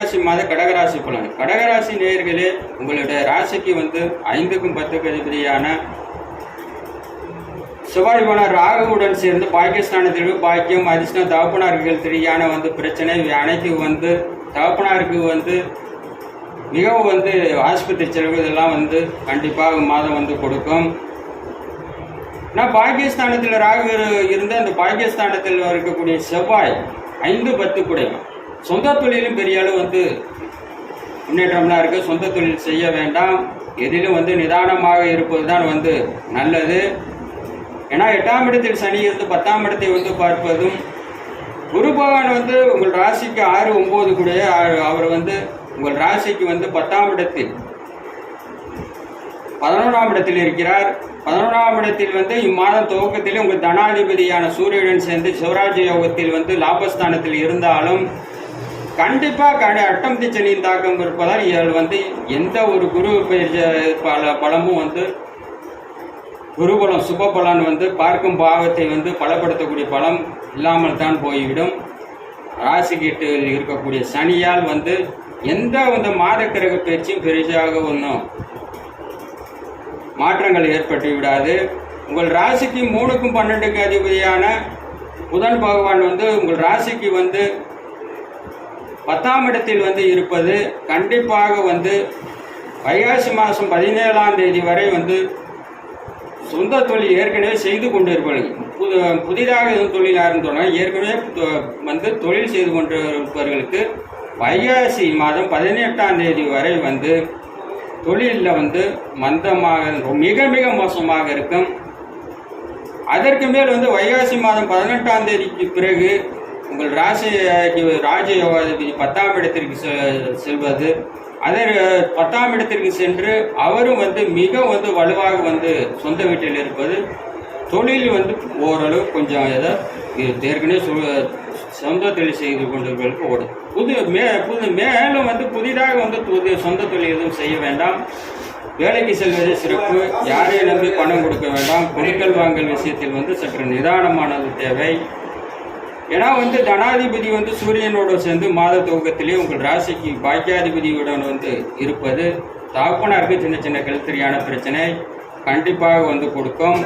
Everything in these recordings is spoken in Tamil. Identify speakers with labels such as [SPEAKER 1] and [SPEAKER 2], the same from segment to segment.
[SPEAKER 1] ராசி மாத கடகராசி பலன் கடகராசி நேயர்களே உங்களுடைய ராசிக்கு வந்து ஐந்துக்கும் பத்துக்கு அதிபதியான செவ்வாய் போன ராகுவுடன் சேர்ந்து பாகிஸ்தானத்திற்கு பாக்கியம் அதிர்ஷ்டம் தகப்பனார்கள் தெரியான வந்து பிரச்சனை இவை அனைத்தும் வந்து தகப்பனாருக்கு வந்து மிகவும் வந்து ஆஸ்பத்திரி செலவு இதெல்லாம் வந்து கண்டிப்பாக மாதம் வந்து கொடுக்கும். நான் பாகிஸ்தானத்தில் ராகு இருந்த அந்த பாகிஸ்தானத்தில் இருக்கக்கூடிய செவ்வாய் ஐந்து பத்து குடையும். சொந்த தொழிலும் பெரிய அளவு வந்து முன்னேற்றம்லாம் இருக்குது சொந்த தொழில் செய்ய வேண்டாம். எதிலும் வந்து நிதானமாக இருப்பது தான் வந்து நல்லது. ஏன்னா எட்டாம் இடத்தில் சனி இருந்து பத்தாம் இடத்தை வந்து பார்ப்பதும் குரு பகவான் வந்து உங்கள் ராசிக்கு ஆறு ஒம்பது கூட அவர் வந்து உங்கள் ராசிக்கு வந்து பத்தாம் இடத்தில் பதினொன்றாம் இடத்தில் இருக்கிறார். பதினொன்றாம் இடத்தில் வந்து இம்மாதம் துவக்கத்தில் உங்கள் தனாதிபதியான சூரியனுடன் சேர்ந்து சிவராஜ யோகத்தில் வந்து லாபஸ்தானத்தில் இருந்தாலும் கண்டிப்பாக கட அட்டம் சனியின் தாக்கம் இருப்பதால் இவள் வந்து எந்த ஒரு குரு பெயர்ச்ச பல பலமும் வந்து குருபலம் சுப பலன் வந்து பார்க்கும் பாவத்தை வந்து பலப்படுத்தக்கூடிய பலம் இல்லாமல் தான் போய்விடும். ராசிக்கீட்டில் இருக்கக்கூடிய சனியால் வந்து எந்த வந்து மாத கிரக பயிற்சியும் பெரிசாக ஒன்றும் மாற்றங்கள் ஏற்பட்டு விடாது. உங்கள் ராசிக்கு மூணுக்கும் பன்னெண்டுக்கு அதிபதியான புதன் பகவான் வந்து உங்கள் ராசிக்கு வந்து பத்தாம் இடத்தில் வந்து இருப்பது கண்டிப்பாக வந்து வைகாசி மாதம் பதினேழாம் தேதி வரை வந்து சொந்த தொழில் ஏற்கனவே செய்து கொண்டிருப்பார்கள் புது புதிதாக எதுவும் தொழில் ஆரம்பித்தோம்னா ஏற்கனவே தொ- வந்து தொழில் செய்து கொண்டிருப்பவர்களுக்கு வைகாசி மாதம் பதினெட்டாம் தேதி வரை வந்து தொழிலில் வந்து மந்தமாக மிக மிக மோசமாக இருக்கும். அதற்கு மேல் வந்து வைகாசி மாதம் பதினெட்டாம் தேதிக்கு பிறகு உங்கள் ராசி ராஜ பத்தாம் இடத்திற்கு செ- செல்வது. அதே பத்தாம் இடத்திற்கு சென்று அவரும் வந்து மிக வந்து வலுவாக வந்து சொந்த வீட்டில் இருப்பது. தொழில் வந்து ஓரளவு கொஞ்சம் ஏதோ ஏற்கனவே சொ- சொந்த தொழில் செய்து கொண்டவர்களுக்கு ஓடும் புது மே புது மேலும் வந்து புதிதாக வந்து புது சொந்த தொழில் எதுவும் செய்ய வேண்டாம். வேலைக்கு செல்வது சிறப்பு. யாரையும் நம்பி பணம் கொடுக்க வேண்டாம். கொடுக்கல் வாங்கல் விஷயத்தில் வந்து சற்று நிதானமானது தேவை. ஏன்னா வந்து தனாதிபதி வந்து சூரியனோடு சேர்ந்து மாத துவக்கத்திலே உங்கள் ராசிக்கு பாக்கியாதிபதியுடன் வந்து இருப்பது தகப்பனாருக்கு சின்ன சின்ன கெழுத்தறியான பிரச்சனை. கண்டிப்பாக வந்து கொடுக்கும்.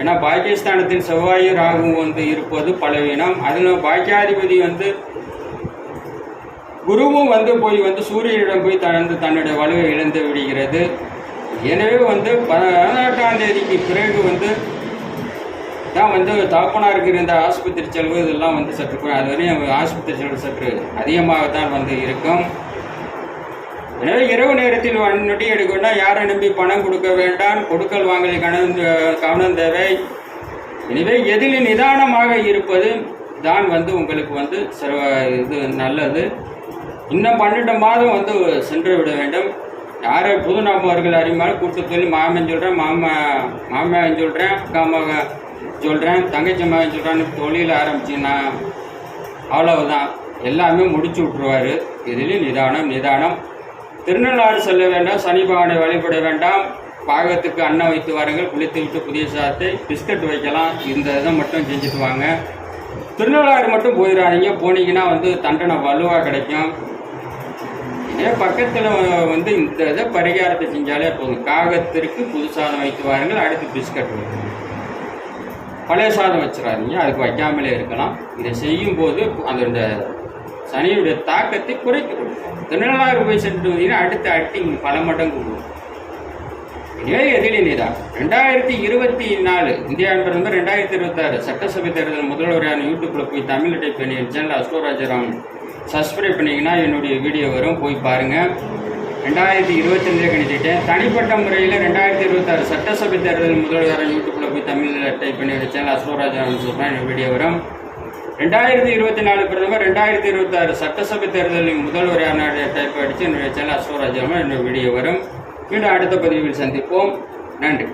[SPEAKER 1] ஏன்னா பாகிஸ்தானத்தின் செவ்வாய் ராகுவும் வந்து இருப்பது பலவீனம். அதில் பாக்கியாதிபதி வந்து குருவும் வந்து போய் வந்து சூரியனிடம் போய் தனது தன்னுடைய வலுவை இழந்து விடுகிறது. எனவே வந்து பதினெட்டாம் தேதிக்கு பிறகு வந்து தான் வந்து தகப்பனாருக்கு இருந்த ஆஸ்பத்திரி செலவு இதெல்லாம் வந்து சற்று அது வரையும் ஆஸ்பத்திரி செலவு சற்று அதிகமாக தான் வந்து இருக்கும். எனவே இரவு நேரத்தில் நொட்டி எடுக்கணும்னா யாரை நம்பி பணம் கொடுக்க வேண்டாம்? கொடுக்கல் வாங்கலை கவனம் கவனம் தேவை. எனவே எதில் நிதானமாக இருப்பது தான் வந்து உங்களுக்கு வந்து சிற இது நல்லது. இன்னும் பன்னெண்டு மாதம் வந்து சென்று விட வேண்டும். யாரை புது நபர்கள் அறிமாலும் கூட்டு சொல்லி மாமன் சொல்கிறேன் மாமா மாமன் சொல்கிறேன் அக்கா மகன் சொல்கிறேன் தங்கச்சி மகன் சொல்கிறான்னு தொழில் ஆரம்பிச்சின்னா அவ்வளவுதான். எல்லாமே முடிச்சு விட்ருவாரு இதுலேயும் நிதானம் நிதானம். திருநள்ளாறு செல்ல வேண்டாம் சனி பகவானை வழிபட வேண்டாம். பாகத்துக்கு அன்னம் வைத்து வாருங்கள் குளித்து விட்டு புதிய சாதத்தை பிஸ்கட் வைக்கலாம். இந்த இதை மட்டும் செஞ்சுட்டு வாங்க. திருநள்ளாறு மட்டும் போயிடாதீங்க. போனீங்கன்னா வந்து தண்டனை வலுவாக கிடைக்கும். இதே பக்கத்தில் வந்து இந்த இதை பரிகாரத்தை செஞ்சாலே போதும். காகத்திற்கு புது சாதம் வைத்து வாருங்கள் அடுத்து பிஸ்கட் வைக்கணும் பழைய சாதம் வச்சிடாதீங்க அதுக்கு வைக்காமலே இருக்கலாம். இதை செய்யும்போது அந்த சனியுடைய தாக்கத்தை குறைத்து கொடுக்கும். திருநள்ளாறு போய் சென்று வந்தீங்கன்னா அடுத்த அட்டி பல மடங்கு கொடுக்கும் இதே எதிரி ரெண்டாயிரத்தி இருபத்தி நாலு இந்தியா பிரதமர் ரெண்டாயிரத்தி இருபத்தாறு சட்டசபை தேர்தல் முதல்வரான யூடியூப்ல போய் தமிழ் டைப் பண்ணி சேனல் அஸ்வராஜராம் சப்ஸ்கிரைப் பண்ணிங்கன்னா என்னுடைய வீடியோ வரும். போய் பாருங்கள் ரெண்டாயிரத்தி இருபத்தஞ்சில் கணிச்சிட்டேன் தனிப்பட்ட முறையில் ரெண்டாயிரத்தி இருபத்தாறு சட்டசபை தேர்தல் முதல்வரான யூடியூப்ல போய் தமிழில் டைப் பண்ணி சேனல் அசோராஜன் சொல்கிறேன் வீடியோ வரும். ரெண்டாயிரத்தி இருபத்தி நாலு பிரதமர் ரெண்டாயிரத்தி இருபத்தாறு சட்டசபை தேர்தலில் முதல்வரான டைப் அடித்து என்னுடைய சேனல் அசோராஜன் என்னோட வீடியோ வரும். மீண்டும் அடுத்த பதிவில் சந்திப்போம். நன்றி.